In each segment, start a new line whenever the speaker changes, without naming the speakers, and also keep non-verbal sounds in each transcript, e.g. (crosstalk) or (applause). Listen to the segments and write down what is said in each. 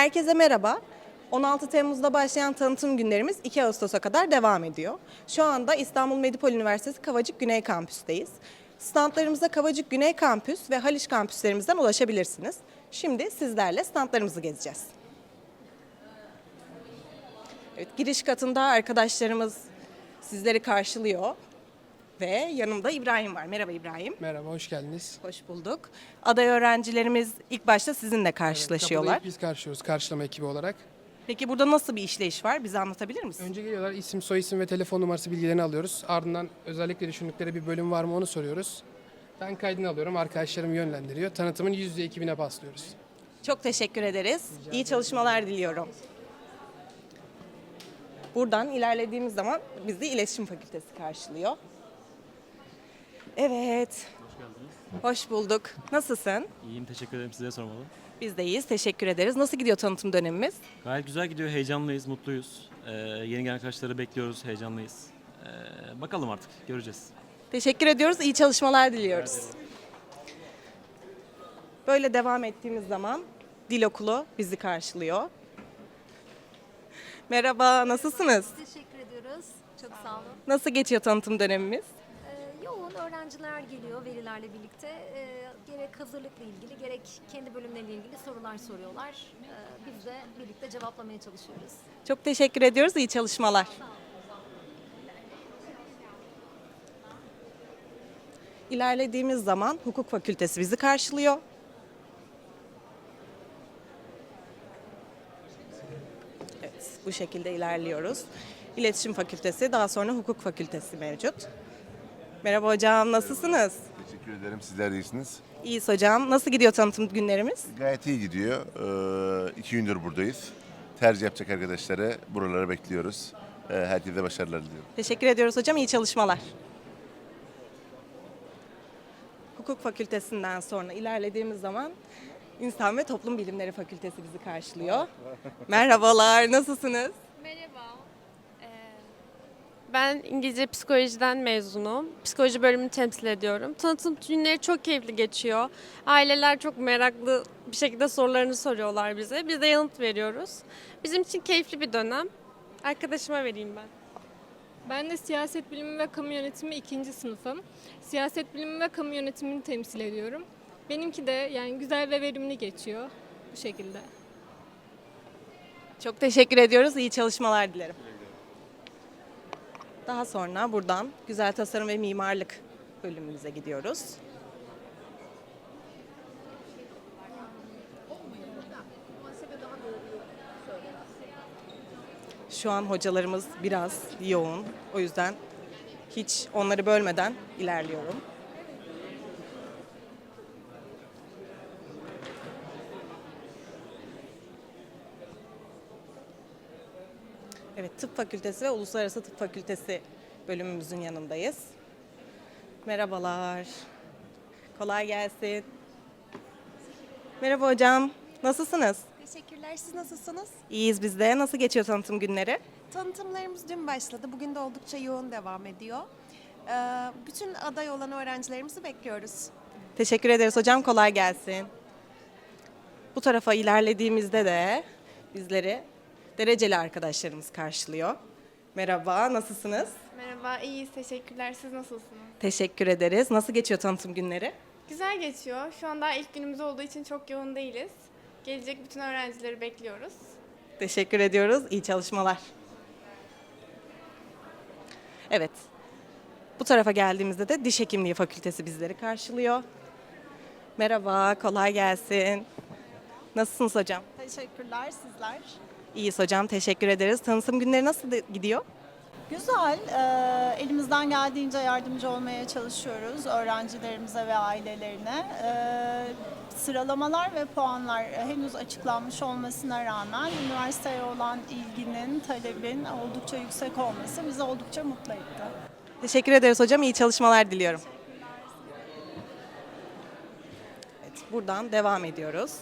Herkese merhaba. 16 Temmuz'da başlayan tanıtım günlerimiz 2 Ağustos'a kadar devam ediyor. Şu anda İstanbul Medipol Üniversitesi Kavacık Güney Kampüs'teyiz. Standlarımıza Kavacık Güney Kampüs ve Haliç kampüslerimizden ulaşabilirsiniz. Şimdi sizlerle standlarımızı gezeceğiz. Evet, giriş katında arkadaşlarımız sizleri karşılıyor. Ve yanımda İbrahim var. Merhaba İbrahim.
Merhaba, hoş geldiniz.
Hoş bulduk. Aday öğrencilerimiz ilk başta sizinle karşılaşıyorlar.
Kapıda ilk biz karşılıyoruz karşılama ekibi olarak.
Peki burada nasıl bir işleyiş var? Bize anlatabilir misin?
Önce geliyorlar, isim, soyisim ve telefon numarası bilgilerini alıyoruz. Ardından özellikle düşündükleri bir bölüm var mı onu soruyoruz. Ben kaydını alıyorum, arkadaşlarım yönlendiriyor. Tanıtımın yüzde ekibine paslıyoruz.
Çok teşekkür ederiz. İyi çalışmalar diliyorum. Buradan ilerlediğimiz zaman bizi İletişim Fakültesi karşılıyor. Evet. Hoş bulduk. Nasılsın?
İyiyim teşekkür ederim size sormalı.
Biz de iyiyiz. Teşekkür ederiz. Nasıl gidiyor tanıtım dönemimiz?
Gayet güzel gidiyor heyecanlıyız mutluyuz. Ee, yeni gelen arkadaşları bekliyoruz heyecanlıyız. Ee, bakalım artık göreceğiz.
Teşekkür ediyoruz. İyi çalışmalar diliyoruz. Böyle devam ettiğimiz zaman Dil Okulu bizi karşılıyor. Merhaba, nasılsınız?
Teşekkür ediyoruz. Çok sağ olun.
Nasıl geçiyor tanıtım dönemimiz?
Yoğun öğrenciler geliyor velilerle birlikte. Ee, gerek hazırlıkla ilgili gerek kendi bölümleriyle ilgili sorular soruyorlar. Ee, biz de birlikte cevaplamaya çalışıyoruz.
Çok teşekkür ediyoruz. İyi çalışmalar. İlerlediğimiz zaman hukuk fakültesi bizi karşılıyor. Evet, bu şekilde ilerliyoruz. İletişim fakültesi, daha sonra hukuk fakültesi mevcut. Merhaba hocam, nasılsınız?
Teşekkür ederim. Sizler de iyisiniz.
İyiyiz hocam. Nasıl gidiyor tanıtım günlerimiz?
Gayet iyi gidiyor. Ee, iki gündür buradayız. Tercih yapacak arkadaşları buralara bekliyoruz. Ee, herkese başarılar diliyorum.
Teşekkür ediyoruz hocam. İyi çalışmalar. Hukuk fakültesinden sonra ilerlediğimiz zaman İnsan ve Toplum Bilimleri Fakültesi bizi karşılıyor. (laughs) Merhabalar, nasılsınız?
Ben İngilizce psikolojiden mezunum. Psikoloji bölümünü temsil ediyorum. Tanıtım günleri çok keyifli geçiyor. Aileler çok meraklı bir şekilde sorularını soruyorlar bize. Biz de yanıt veriyoruz. Bizim için keyifli bir dönem. Arkadaşıma vereyim ben.
Ben de siyaset bilimi ve kamu yönetimi ikinci sınıfım. Siyaset bilimi ve kamu yönetimini temsil ediyorum. Benimki de yani güzel ve verimli geçiyor bu şekilde.
Çok teşekkür ediyoruz. İyi çalışmalar dilerim. Daha sonra buradan Güzel Tasarım ve Mimarlık bölümümüze gidiyoruz. Şu an hocalarımız biraz yoğun. O yüzden hiç onları bölmeden ilerliyorum. Evet, Tıp Fakültesi ve Uluslararası Tıp Fakültesi bölümümüzün yanındayız. Merhabalar. Kolay gelsin. Merhaba hocam. Nasılsınız?
Teşekkürler. Siz nasılsınız?
İyiyiz biz de. Nasıl geçiyor tanıtım günleri?
Tanıtımlarımız dün başladı. Bugün de oldukça yoğun devam ediyor. Ee, bütün aday olan öğrencilerimizi bekliyoruz.
Teşekkür ederiz hocam. Kolay gelsin. Bu tarafa ilerlediğimizde de bizleri dereceli arkadaşlarımız karşılıyor. Merhaba, nasılsınız?
Merhaba, iyiyiz. Teşekkürler. Siz nasılsınız?
Teşekkür ederiz. Nasıl geçiyor tanıtım günleri?
Güzel geçiyor. Şu an daha ilk günümüz olduğu için çok yoğun değiliz. Gelecek bütün öğrencileri bekliyoruz.
Teşekkür ediyoruz. İyi çalışmalar. Evet. Bu tarafa geldiğimizde de Diş Hekimliği Fakültesi bizleri karşılıyor. Merhaba, kolay gelsin. Nasılsınız hocam?
Teşekkürler sizler.
İyiyiz hocam, teşekkür ederiz. Tanıtım günleri nasıl gidiyor?
Güzel. eee, elimizden geldiğince yardımcı olmaya çalışıyoruz öğrencilerimize ve ailelerine. Eee, sıralamalar ve puanlar henüz açıklanmış olmasına rağmen üniversiteye olan ilginin, talebin oldukça yüksek olması bizi oldukça mutlu etti.
Teşekkür ederiz hocam. İyi çalışmalar diliyorum. Evet, buradan devam ediyoruz.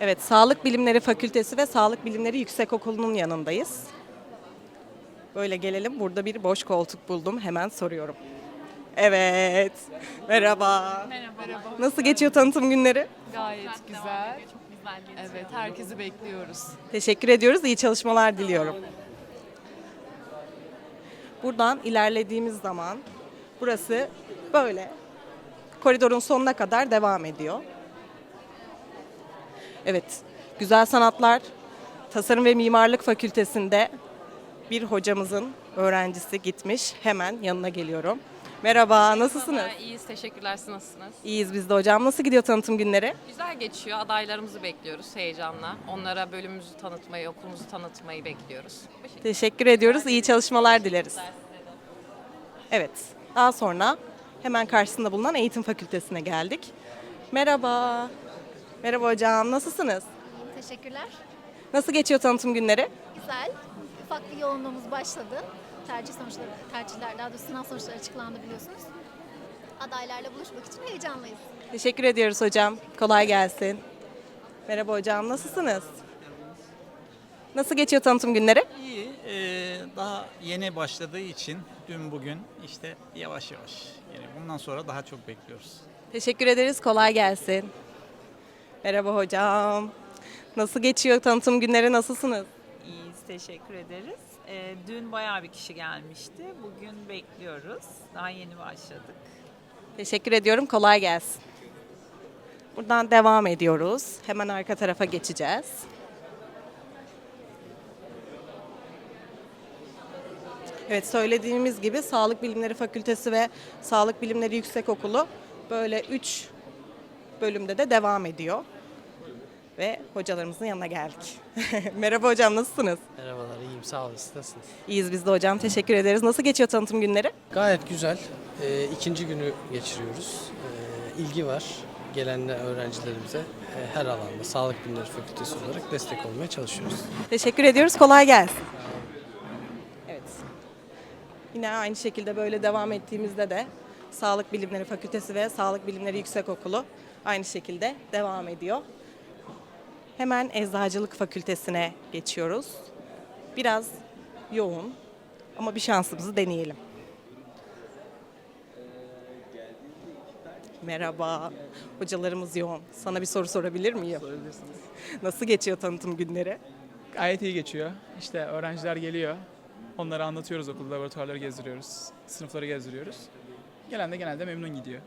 Evet, Sağlık Bilimleri Fakültesi ve Sağlık Bilimleri Yüksekokulu'nun yanındayız. Böyle gelelim. Burada bir boş koltuk buldum. Hemen soruyorum. Evet. Merhaba.
Merhaba.
Nasıl geçiyor tanıtım günleri?
Gayet güzel. Evet, herkesi bekliyoruz.
Teşekkür ediyoruz. İyi çalışmalar diliyorum. Buradan ilerlediğimiz zaman burası böyle koridorun sonuna kadar devam ediyor. Evet, Güzel Sanatlar Tasarım ve Mimarlık Fakültesinde bir hocamızın öğrencisi gitmiş. Hemen yanına geliyorum. Merhaba, nasılsınız?
İyiyiz, teşekkürler. Siz nasılsınız?
İyiyiz biz de hocam. Nasıl gidiyor tanıtım günleri?
Güzel geçiyor. Adaylarımızı bekliyoruz heyecanla. Onlara bölümümüzü tanıtmayı, okulumuzu tanıtmayı bekliyoruz.
Teşekkür ediyoruz. İyi çalışmalar dileriz. Evet. Daha sonra hemen karşısında bulunan Eğitim Fakültesine geldik. Merhaba. Merhaba hocam. Nasılsınız?
Teşekkürler.
Nasıl geçiyor tanıtım günleri?
Güzel. Ufak bir yoğunluğumuz başladı. Tercih sonuçları, tercihler daha doğrusu sınav sonuçları açıklandı biliyorsunuz. Adaylarla buluşmak için heyecanlıyız.
Teşekkür ediyoruz hocam. Kolay gelsin. Merhaba hocam. Nasılsınız? Nasıl geçiyor tanıtım günleri?
İyi, eee, daha yeni başladığı için dün bugün işte yavaş yavaş. Yani bundan sonra daha çok bekliyoruz.
Teşekkür ederiz. Kolay gelsin. Merhaba hocam. Nasıl geçiyor tanıtım günleri? Nasılsınız?
İyiyiz, teşekkür ederiz. Ee, dün bayağı bir kişi gelmişti. Bugün bekliyoruz. Daha yeni başladık.
Teşekkür ediyorum. Kolay gelsin. Buradan devam ediyoruz. Hemen arka tarafa geçeceğiz. Evet söylediğimiz gibi Sağlık Bilimleri Fakültesi ve Sağlık Bilimleri Yüksekokulu böyle 3 bölümde de devam ediyor. Ve hocalarımızın yanına geldik. (laughs) Merhaba hocam nasılsınız?
Merhabalar, iyiyim. Sağ olun. Siz nasılsınız?
İyiyiz biz de hocam. Teşekkür ederiz. Nasıl geçiyor tanıtım günleri?
Gayet güzel. Ee, ikinci günü geçiriyoruz. Ee, ilgi var gelen öğrencilerimize. Ee, her alanda Sağlık Bilimleri Fakültesi olarak destek olmaya çalışıyoruz.
Teşekkür ediyoruz. Kolay gelsin. Evet. Yine aynı şekilde böyle devam ettiğimizde de Sağlık Bilimleri Fakültesi ve Sağlık Bilimleri Yüksekokulu aynı şekilde devam ediyor. Hemen Eczacılık Fakültesine geçiyoruz. Biraz yoğun ama bir şansımızı deneyelim. Merhaba. Hocalarımız yoğun. Sana bir soru sorabilir miyim?
Sorabilirsiniz.
Nasıl geçiyor tanıtım günleri?
Gayet iyi geçiyor. İşte öğrenciler geliyor. Onlara anlatıyoruz okulda, laboratuvarları gezdiriyoruz, sınıfları gezdiriyoruz. Gelen de genelde memnun gidiyor.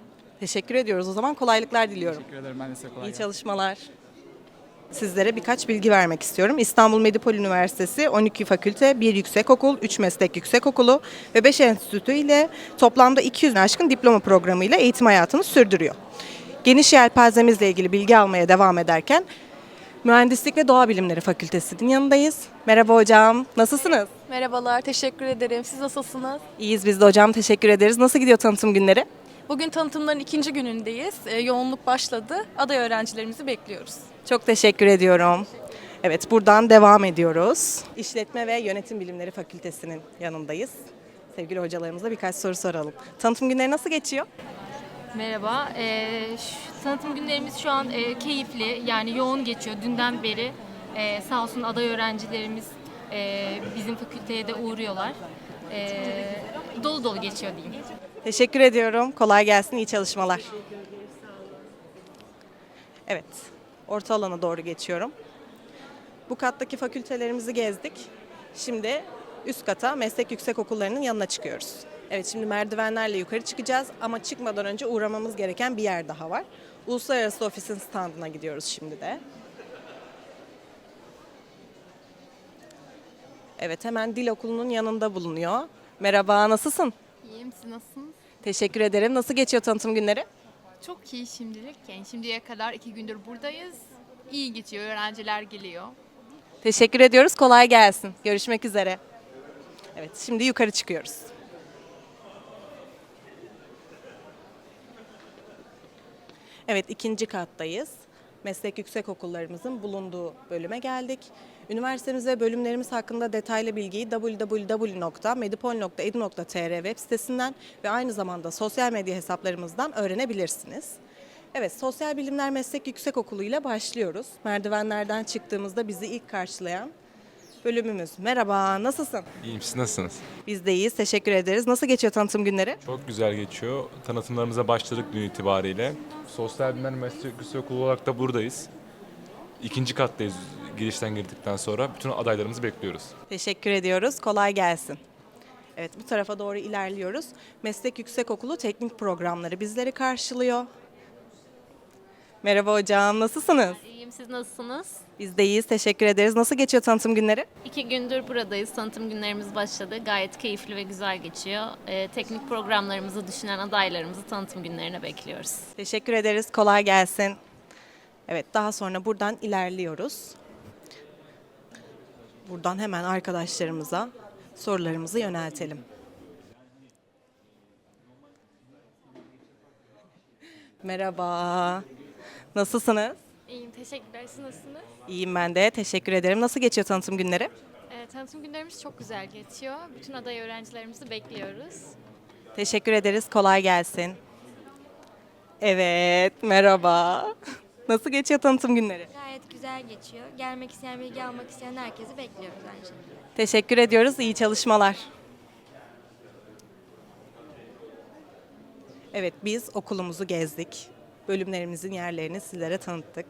Teşekkür ediyoruz. O zaman kolaylıklar diliyorum.
Teşekkür ederim. Ben de size kolay
İyi
gelsin.
çalışmalar. Sizlere birkaç bilgi vermek istiyorum. İstanbul Medipol Üniversitesi 12 fakülte, 1 yüksekokul, 3 meslek yüksekokulu ve 5 enstitü ile toplamda 200'ün aşkın diploma programıyla eğitim hayatını sürdürüyor. Geniş yelpazemizle ilgili bilgi almaya devam ederken Mühendislik ve Doğa Bilimleri Fakültesi'nin yanındayız. Merhaba hocam, nasılsınız?
Merhabalar, teşekkür ederim. Siz nasılsınız?
İyiyiz biz de hocam, teşekkür ederiz. Nasıl gidiyor tanıtım günleri?
Bugün tanıtımların ikinci günündeyiz. Ee, yoğunluk başladı. Aday öğrencilerimizi bekliyoruz.
Çok teşekkür ediyorum. Evet buradan devam ediyoruz. İşletme ve Yönetim Bilimleri Fakültesi'nin yanındayız. Sevgili hocalarımıza birkaç soru soralım. Tanıtım günleri nasıl geçiyor?
Merhaba. Ee, şu- tanıtım günlerimiz şu an e, keyifli, yani yoğun geçiyor. Dünden beri e, sağ olsun aday öğrencilerimiz e, bizim fakülteye de uğruyorlar. E, dolu dolu geçiyor diyeyim.
Teşekkür ediyorum. Kolay gelsin. iyi çalışmalar. Evet. Orta alana doğru geçiyorum. Bu kattaki fakültelerimizi gezdik. Şimdi üst kata meslek yüksek okullarının yanına çıkıyoruz. Evet şimdi merdivenlerle yukarı çıkacağız ama çıkmadan önce uğramamız gereken bir yer daha var. Uluslararası ofisin standına gidiyoruz şimdi de. Evet hemen dil okulunun yanında bulunuyor. Merhaba nasılsın?
İyiyim, siz nasılsınız?
Teşekkür ederim. Nasıl geçiyor tanıtım günleri?
Çok iyi şimdilik. Yani şimdiye kadar iki gündür buradayız. İyi geçiyor, öğrenciler geliyor.
Teşekkür ediyoruz. Kolay gelsin. Görüşmek üzere. Evet, şimdi yukarı çıkıyoruz. Evet, ikinci kattayız. Meslek yüksek okullarımızın bulunduğu bölüme geldik. Üniversitemiz ve bölümlerimiz hakkında detaylı bilgiyi www.medipol.edu.tr web sitesinden ve aynı zamanda sosyal medya hesaplarımızdan öğrenebilirsiniz. Evet, Sosyal Bilimler Meslek Yüksekokulu ile başlıyoruz. Merdivenlerden çıktığımızda bizi ilk karşılayan bölümümüz. Merhaba, nasılsın?
İyiyim siz nasılsınız?
Biz de iyiyiz, teşekkür ederiz. Nasıl geçiyor tanıtım günleri?
Çok güzel geçiyor. Tanıtımlarımıza başladık dün itibariyle. Sosyal Bilimler Meslek Yüksekokulu olarak da buradayız. İkinci kattayız girişten girdikten sonra. Bütün adaylarımızı bekliyoruz.
Teşekkür ediyoruz, kolay gelsin. Evet, bu tarafa doğru ilerliyoruz. Meslek Yüksekokulu teknik programları bizleri karşılıyor. Merhaba hocam, nasılsınız?
İyiyim, siz nasılsınız?
Biz de iyiyiz, teşekkür ederiz. Nasıl geçiyor tanıtım günleri?
İki gündür buradayız. Tanıtım günlerimiz başladı. Gayet keyifli ve güzel geçiyor. Ee, teknik programlarımızı düşünen adaylarımızı tanıtım günlerine bekliyoruz.
Teşekkür ederiz. Kolay gelsin. Evet, daha sonra buradan ilerliyoruz. Buradan hemen arkadaşlarımıza sorularımızı yöneltelim. Merhaba. Nasılsınız?
İyiyim, teşekkürler. Siz nasılsınız?
İyiyim ben de. Teşekkür ederim. Nasıl geçiyor tanıtım günleri?
Ee, tanıtım günlerimiz çok güzel geçiyor. Bütün aday öğrencilerimizi bekliyoruz.
Teşekkür ederiz. Kolay gelsin. Evet, merhaba. Nasıl geçiyor tanıtım günleri?
Gayet güzel geçiyor. Gelmek isteyen, bilgi almak isteyen herkesi bekliyoruz aynı şekilde.
Teşekkür ediyoruz. İyi çalışmalar. Evet, biz okulumuzu gezdik. Bölümlerimizin yerlerini sizlere tanıttık.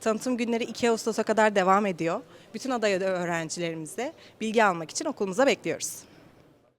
Tanıtım günleri 2 Ağustos'a kadar devam ediyor. Bütün aday öğrencilerimize bilgi almak için okulumuza bekliyoruz.